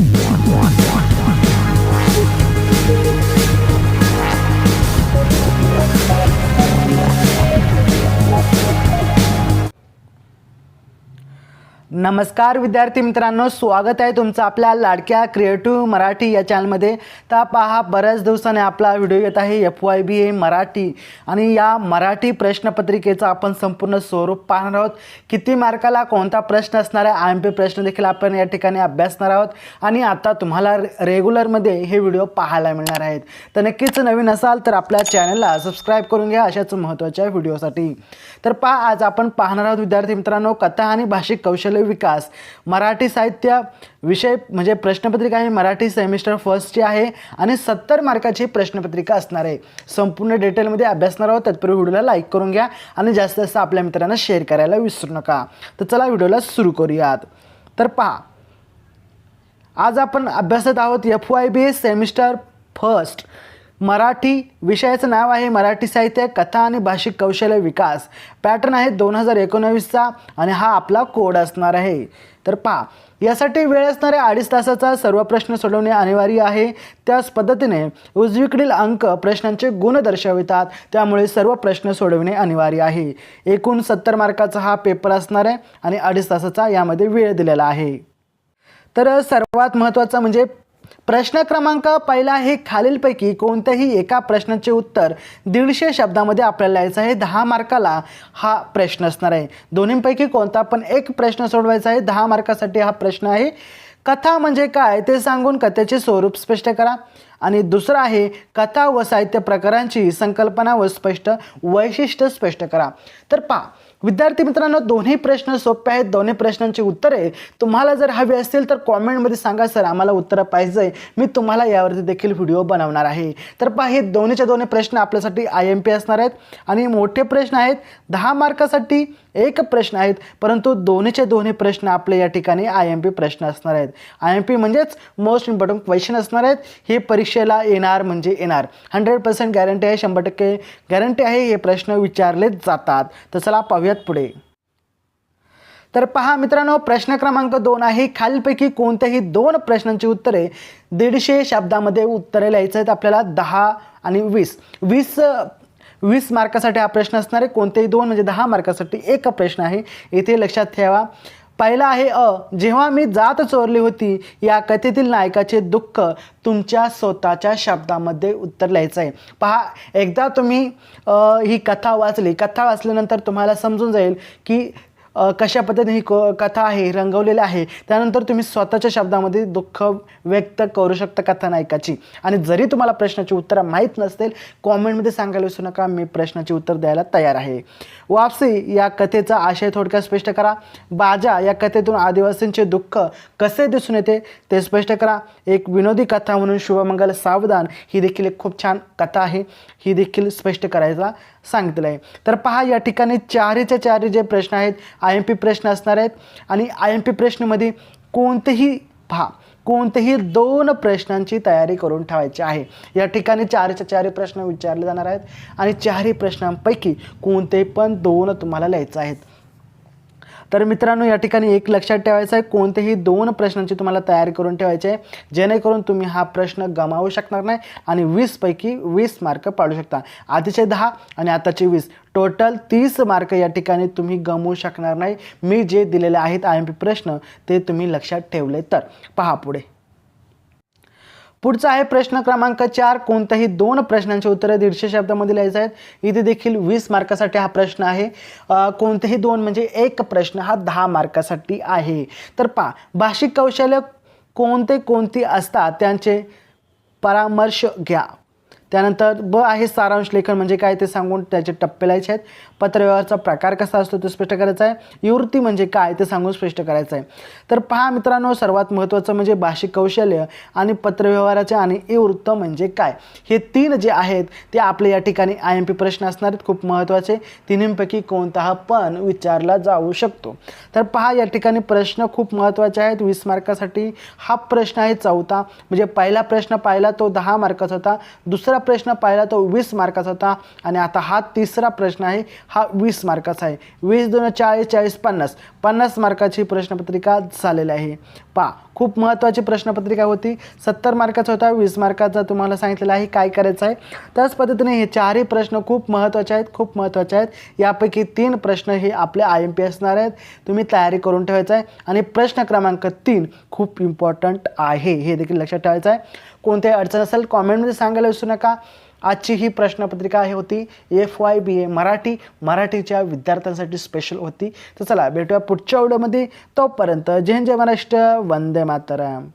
one, one. नमस्कार विद्यार्थी मित्रांनो. स्वागत आहे तुमचं आपल्या लाडक्या क्रिएटिव्ह मराठी या चॅनलमध्ये. तर पहा बऱ्याच दिवसाने आपला व्हिडिओ येत आहे F Y B A Marathi. आणि या मराठी प्रश्नपत्रिकेचं आपण संपूर्ण स्वरूप पाहणार आहोत. किती मार्काला कोणता प्रश्न असणार आहे आय एम पी प्रश्न देखील आपण या ठिकाणी अभ्यासणार आहोत. आणि आता तुम्हाला रेग्युलरमध्ये हे व्हिडिओ पाहायला मिळणार आहेत. तर नक्कीच नवीन असाल तर आपल्या चॅनलला सबस्क्राईब करून घ्या अशाच महत्त्वाच्या व्हिडिओसाठी. तर पहा आज आपण पाहणार आहोत विद्यार्थी मित्रांनो कथा आणि भाषिक कौशल्य विकास. मराठी साहित्य विषय म्हणजे प्रश्नपत्रिका आहे मराठी सेमिस्टर फर्स्टची आहे आणि सत्तर मार्काची प्रश्नपत्रिका असणार आहे. संपूर्ण डिटेलमध्ये अभ्यासणार आहोत. तत्पूर्वी व्हिडिओला लाईक करून घ्या आणि जास्तीत जास्त आपल्या मित्रांना शेअर करायला विसरू नका. तर चला व्हिडिओला सुरू करूयात. तर पहा. आज आपण अभ्यासत आहोत F Y B semester first. Marathi विषयाचं नाव आहे मराठी साहित्य कथा आणि भाषिक कौशल्य विकास. पॅटर्न आहे दोन हजार एकोणावीसचा आणि हा आपला कोड असणार आहे. तर पहा यासाठी वेळ असणाऱ्या अडीच तासाचा सर्व प्रश्न सोडवणे अनिवार्य आहे. त्याच पद्धतीने उजवीकडील अंक प्रश्नांचे गुण दर्शवितात. त्यामुळे सर्व प्रश्न सोडवणे अनिवार्य आहे. एकूण सत्तर मार्काचा हा पेपर असणार आहे आणि अडीच तासाचा यामध्ये वेळ दिलेला आहे. तर सर्वात महत्त्वाचं म्हणजे प्रश्न क्रमांक पहिला आहे खालीलपैकी कोणत्याही एका प्रश्नाचे उत्तर दीडशे शब्दामध्ये आपल्याला यायचं आहे. दहा मार्काला हा प्रश्न असणार आहे. दोन्हीपैकी कोणता पण एक प्रश्न सोडवायचा आहे. दहा मार्कासाठी हा प्रश्न आहे. कथा म्हणजे काय ते सांगून कथेचे स्वरूप स्पष्ट करा. आणि दुसरं आहे कथा व साहित्य प्रकारांची संकल्पना व स्पष्ट वैशिष्ट्य स्पष्ट करा. तर पहा विद्यार्थी मित्रांनो दोन्ही प्रश्न सोपे आहेत दोन्ही प्रश्नांची उत्तरे तुम्हाला जर हवी असतील तर कॉमेंटमध्ये सांगा सर आम्हाला उत्तरं पाहिजे. मी तुम्हाला यावरती देखील व्हिडिओ बनवणार आहे. तर पहा हे दोन्हीचे दोन्ही प्रश्न आपल्यासाठी आय एम पी असणार आहेत. आणि मोठे प्रश्न आहेत दहा मार्कासाठी एक प्रश्न आहेत परंतु दोन्हीचे दोन्ही प्रश्न आपले या ठिकाणी आय एम पी प्रश्न असणार आहेत. आय एम पी म्हणजेच मोस्ट इम्पॉर्टंट क्वेश्चन असणार आहेत. हे परीक्षेला येणार म्हणजे येणार. हंड्रेड पर्सेंट गॅरंटी आहे शंभर टक्के गॅरंटी आहे हे प्रश्न विचारलेच जातात. तर चला जाऊयात पुढे. तर पहा मित्रांनो प्रश्न क्रमांक दोन आहे. खालीलपैकी कोणत्याही दोन प्रश्नांची उत्तरे दीडशे शब्दामध्ये उत्तरे लिहायचं आहेत आपल्याला दहा आणि वीस. वीस वीस मार्कासाठी हा प्रश्न असणार आहे. कोणतेही दोन म्हणजे दहा मार्कासाठी एक प्रश्न आहे. इथे लक्षात ठेवा. पहिला आहे अ. जेव्हा मी जात चोरली होती या कथेतील नायकाचे दुःख तुमच्या स्वतःच्या शब्दामध्ये उत्तर लिहायचं आहे पहा एकदा तुम्ही ही कथा वाचली. कथा वाचल्यानंतर तुम्हाला समजून जाईल की कशा पद्धतीने ही क कथा आहे रंगवलेली आहे त्यानंतर तुम्ही स्वतःच्या शब्दामध्ये दुःख व्यक्त करू शकता कथानायकाची आणि जरी तुम्हाला प्रश्नाची उत्तरं माहीत नसतील कॉमेंटमध्ये सांगायला विसरू नका मी प्रश्नाची उत्तर द्यायला तयार आहे. वापसी या कथेचा आशय थोडक्यात स्पष्ट करा. बाजा या कथेतून आदिवासींचे दुःख कसे दिसून येते ते स्पष्ट करा. एक विनोदी कथा म्हणून शुभमंगल सावधान ही देखील एक खूप छान कथा आहे. ही देखील स्पष्ट करायला सांगितलं आहे तर पहा या ठिकाणी चारीचे चारी जे प्रश्न आहेत आय एम पी प्रश्न असणार आहेत. आणि आय एम पी प्रश्नमध्ये कोणतेही पहा कोणतेही दोन प्रश्नांची तयारी करून ठेवायची आहे. या ठिकाणी चारच्या चारही प्रश्न विचारले जाणार आहेत. आणि चारही प्रश्नांपैकी कोणते पण दोन तुम्हाला लिहायचं आहेत. तर मित्रांनो या ठिकाणी एक लक्षात ठेवायचं आहे कोणतेही दोन प्रश्नांची तुम्हाला तयारी करून ठेवायची आहे जेणेकरून तुम्ही हा प्रश्न गमावू शकणार नाही आणि वीसपैकी वीस मार्क पाडू शकता. आधीचे दहा आणि आताचे वीस. टोटल तीस मार्क या ठिकाणी तुम्ही गमवू शकणार नाही. मी जे दिलेले आहेत आय एम पी प्रश्न ते तुम्ही लक्षात ठेवले तर. पहा पुढे. पुढचा आहे प्रश्न क्रमांक चार. कोणत्याही दोन प्रश्नांची उत्तरं दीडशे शब्दामध्ये लिहायचं आहेत. इथे देखील वीस मार्कासाठी हा प्रश्न आहे. कोणतेही दोन म्हणजे एक प्रश्न हा दहा मार्कासाठी आहे. तर पहा भाषिक कौशल्य कोणते कोणती असतात? त्यांचे परामर्श घ्या. त्यानंतर ब आहे सारांश लेखन म्हणजे काय ते सांगून त्याचे टप्पे लायचे आहेत. पत्रव्यवहारचा प्रकार कसा असतो ते स्पष्ट करायचा आहे. युवती म्हणजे काय ते सांगून स्पष्ट करायचं आहे. तर पहा मित्रांनो सर्वात महत्त्वाचं म्हणजे भाषिक कौशल्य आणि पत्रव्यवहाराचे आणि इवृत्त म्हणजे काय? हे तीन जे आहेत ते आपले या ठिकाणी आय एम पी प्रश्न असणार आहेत. खूप महत्त्वाचे. तिन्हींपैकी कोणताहा पण विचारला जाऊ शकतो. तर पहा या ठिकाणी प्रश्न खूप महत्त्वाचे आहेत. वीस मार्कासाठी हा प्रश्न आहे चौथा. म्हणजे पहिला प्रश्न पाहिला तो दहा मार्काचा होता. दुसरा प्रश्न पाहिला तो वीस मार्काचा होता आणि आता हा तिसरा प्रश्न आहे हा वीस मार्काचा आहे. वीस दोन चाळीस चाळीस पन्नास. पन्नास मार्काची प्रश्नपत्रिका झालेली आहे. पा खूप महत्त्वाची प्रश्नपत्रिका होती. सत्तर मार्काचा होता वीस मार्काचा तुम्हाला सांगितलेला आहे काय करायचं आहे? त्याच पद्धतीने हे चारही प्रश्न खूप महत्त्वाचे आहेत खूप महत्त्वाचे आहेत. यापैकी तीन प्रश्न हे आपले आय एम पी असणार आहेत. तुम्ही तयारी करून ठेवायचं आहे. आणि प्रश्न क्रमांक तीन खूप इम्पॉर्टंट आहे. हे देखील लक्षात ठेवायचं आहे. कोणत्याही अडचण असेल कॉमेंटमध्ये सांगायला विसरू नका. आजची ही प्रश्नपत्रिका आहे होती F Y B A Marathi. मराठीच्या विद्यार्थ्यांसाठी स्पेशल होती. तर चला भेटूया पुढच्या व्हिडिओमध्ये. तोपर्यंत जय जय महाराष्ट्र. वंदे मातरम.